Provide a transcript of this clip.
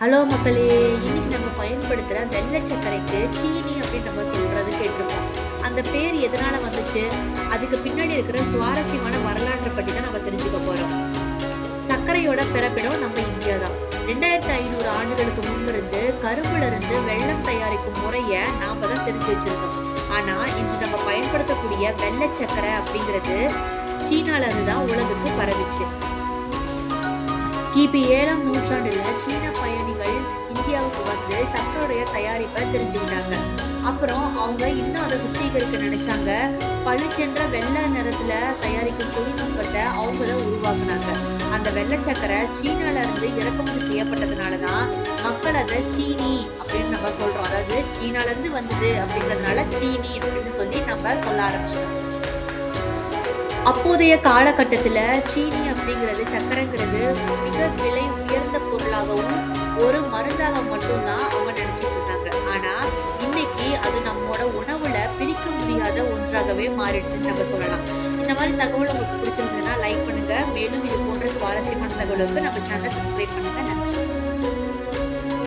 Hello மக்களே இன்னைக்கு நம்ம பயன்படுத்துகிற வெள்ளை சர்க்கரைக்கு சீனி அப்படின்னு நம்ம சொல்கிறது கேட்டிருக்கோம். அந்த பேர் எதனால் வந்துச்சு? அதுக்கு பின்னாடி இருக்கிற சுவாரஸ்யமான வரலாற்றை பற்றி தான் நம்ம தெரிஞ்சுக்க போகிறோம் சர்க்கரையோட பிறப்பிடம் நம்ம இந்தியா தான். ரெண்டாயிரத்தி ஐநூறு ஆண்டுகளுக்கு முன்பிருந்து கரும்புலேருந்து வெள்ளம் தயாரிக்கும் முறையை நாம் தான் தெரிஞ்சு வச்சுருக்கோம். ஆனால் இன்று நம்ம பயன்படுத்தக்கூடிய வெள்ளை சர்க்கரை அப்படிங்கிறது சீனாலேருந்து தான் உலகுக்கு பரவிச்சு. கிபி ஏழாம் நூற்றாண்டுல சீன பயணிகள் இந்தியாவுக்கு வந்து சர்க்கரைய தயாரிப்பை தெரிஞ்சுக்கிட்டாங்க. அப்புறம் அவங்க இன்னும் அதை சுத்திகரிக்க நினைச்சாங்க. பளிச்சென்ற வெள்ளை நிறத்துல தயாரிக்கும் தொழில்நுட்பத்தை அவங்க தான் உருவாக்குனாங்க. அந்த வெள்ளை சக்கரை சீனால இருந்து இறக்குமதி செய்யப்பட்டதுனால தான் மக்கள் அதை சீனி அப்படின்னு நம்ம சொல்றோம். அதாவது சீனால இருந்து வந்தது அப்படிங்கிறதுனால சீனி அப்படின்னு சொல்லி நம்ம சொல்ல ஆரம்பிச்சோம். அப்போதைய காலகட்டத்தில் சீனி அப்படிங்கிறது சர்க்கரைங்கிறது மிக விலை உயர்ந்த பொருளாகவும் ஒரு மருந்தாக மட்டும்தான் அவங்க நினச்சிட்டு இருந்தாங்க. ஆனால் இன்னைக்கு அது நம்மளோட உணவுல பிரிக்க முடியாத ஒன்றாகவே மாறிடுச்சுன்னு நம்ம சொல்லலாம். இந்த மாதிரி தகவல் உங்களுக்கு பிடிச்சிருந்ததுன்னா லைக் பண்ணுங்க. மேலும் இது போன்ற சுவாரஸ்யமான தகவலுக்கு நம்ம சேனலை சப்ஸ்கிரைப் பண்ணுங்க. நன்றி.